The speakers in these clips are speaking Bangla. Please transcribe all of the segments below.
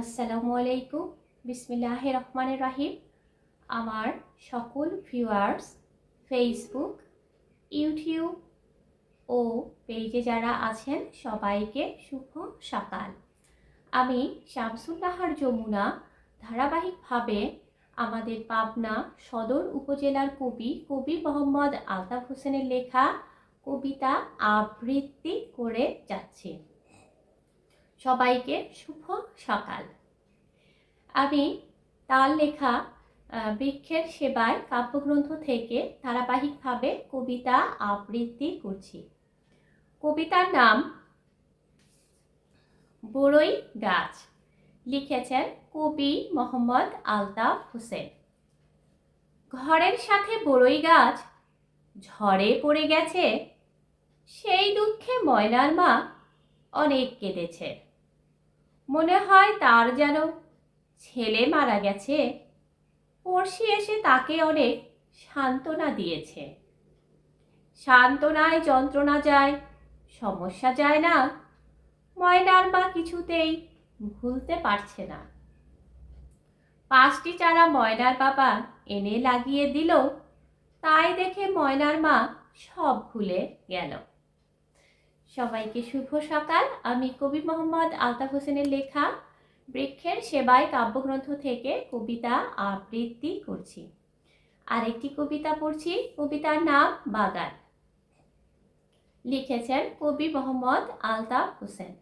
আসসালামু আলাইকুম। বিসমিল্লাহ রহমানের রাহিম। আমার সকল ভিউয়ার্স ফেসবুক ইউটিউব ও পেজে যারা আছেন, সবাইকে শুভ সকাল। আমি শামসুল্লাহার যমুনা। ধারাবাহিকভাবে আমাদের পাবনা সদর উপজেলার কবি কবি মোহাম্মদ আলতাফ হোসেনের লেখা কবিতা আবৃত্তি করে যাচ্ছি। সবাইকে শুভ সকাল। আমি তার লেখা বৃক্ষের সেবায় কাব্যগ্রন্থ থেকে ধারাবাহিকভাবে কবিতা আবৃত্তি করছি। কবিতার নাম, বড়ই গাছ, লিখেছেন কবি মোহাম্মদ আলতাফ হোসেন। ঘরের সাথে বড়ই গাছ ঝড়ে পড়ে গেছে, সেই দুঃখে ময়নার মা অনেক কেঁদেছে। মনে হয় তার যেন ছেলে মারা গেছে। পড়শি এসে তাকে অনেক সান্ত্বনা দিয়েছে। সান্ত্বনায় যন্ত্রণা যায়, সমস্যা যায় না, ময়নার মা কিছুতেই ভুলতে পারছে না। পাঁচটি চারা ময়নার বাবা এনে লাগিয়ে দিল, তাই দেখে ময়নার মা সব ভুলে গেল। সবাইকে শুভ সকাল। আমি কবি মোহাম্মদ আলতাফ হোসেনের লেখা বৃক্ষের সেবায় কাব্যগ্রন্থ থেকে কবিতা আবৃত্তি করছি। আরেকটি কবিতা পড়ছি, কবিতার নাম বাগান। লিখেছেন কবি মোহাম্মদ আলতাফ হোসেন।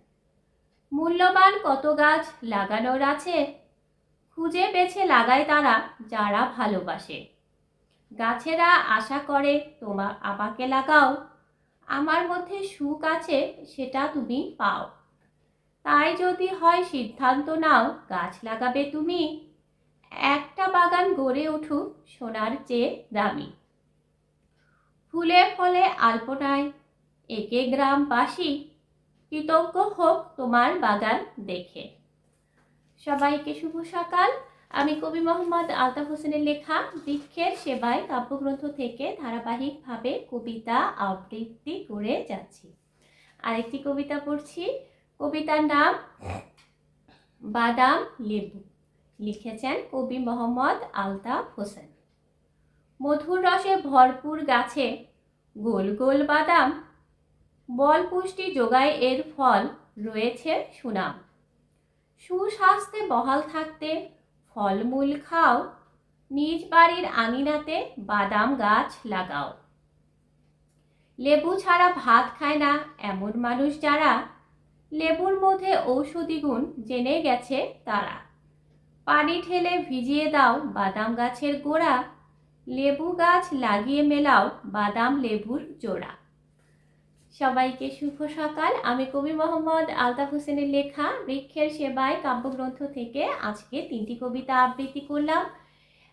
মূল্যবান কত গাছ লাগানোর আছে? খুঁজে বেছে লাগায় তারা, যারা ভালোবাসে। গাছেরা আশা করে, তোমা, আমাকে লাগাও। আমার মধ্যে সুখ আছে, সেটা তুমি পাও। তাই যদি হয় সিদ্ধান্ত নাও, গাছ লাগাবে তুমি। একটা বাগান গড়ে উঠুক সোনার চেয়ে দামি। ফুলে ফলে আলপনায় একে গ্রামবাসী, কৃতজ্ঞ হোক তোমার বাগান দেখে। সবাইকে শুভ সকাল। আমি কবি মোহাম্মদ আলতাফ হোসেনের লেখা বৃক্ষের সেবায় কাব্যগ্রন্থ থেকে ধারাবাহিকভাবে কবিতা আবৃত্তি করে যাচ্ছি। আরেকটি কবিতা পড়ছি। কবিতার নাম বাদাম লেবু। লিখেছেন কবি মোহাম্মদ আলতাফ হোসেন। মধুর রসে ভরপুর গাছে গোল গোল বাদাম, বল পুষ্টি যোগায় এর ফল রয়েছে সুনাম। সুস্বাস্থ্যে বহাল থাকতে ফলমূল খাও। নিজ বাড়ির আঙিনাতে বাদাম গাছ লাগাও। লেবু ছাড়া ভাত খায় না এমন মানুষ যারা। লেবুর মধ্যে ঔষধি গুণ জেনে গেছে তারা। পানি ঠেলে ভিজিয়ে দাও বাদাম গাছের গোড়া। লেবু গাছ লাগিয়ে মেলাও বাদাম লেবুর জোড়া। সবাইকে শুভ সকাল। আমি কবি মোহাম্মদ আলতাফ হোসেনের লেখা বৃক্ষের সেবায় কাব্যগ্রন্থ থেকে আজকে তিনটি কবিতা আবৃত্তি করলাম।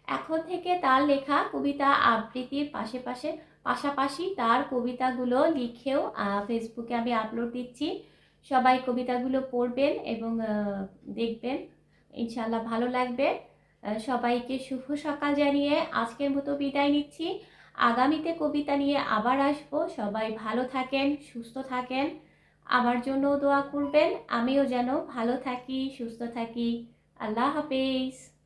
এখন থেকে তার লেখা কবিতা আবৃত্তির পাশে পাশে পাশাপাশি তার কবিতাগুলো লিখেও ফেসবুকে আমি আপলোড দিচ্ছি। সবাই কবিতাগুলো পড়বেন এবং দেখবেন। ইনশাল্লাহ ভালো লাগবে। সবাইকে শুভ সকাল জানিয়ে আজকের মতো বিদায় নিচ্ছি। আগামীতে কবিতা নিয়ে আবার আসব। সবাই ভালো থাকেন, সুস্থ থাকেন। আমার জন্য দোয়া করবেন, আমিও যেন ভালো থাকি, সুস্থ থাকি। আল্লাহ হাফেজ।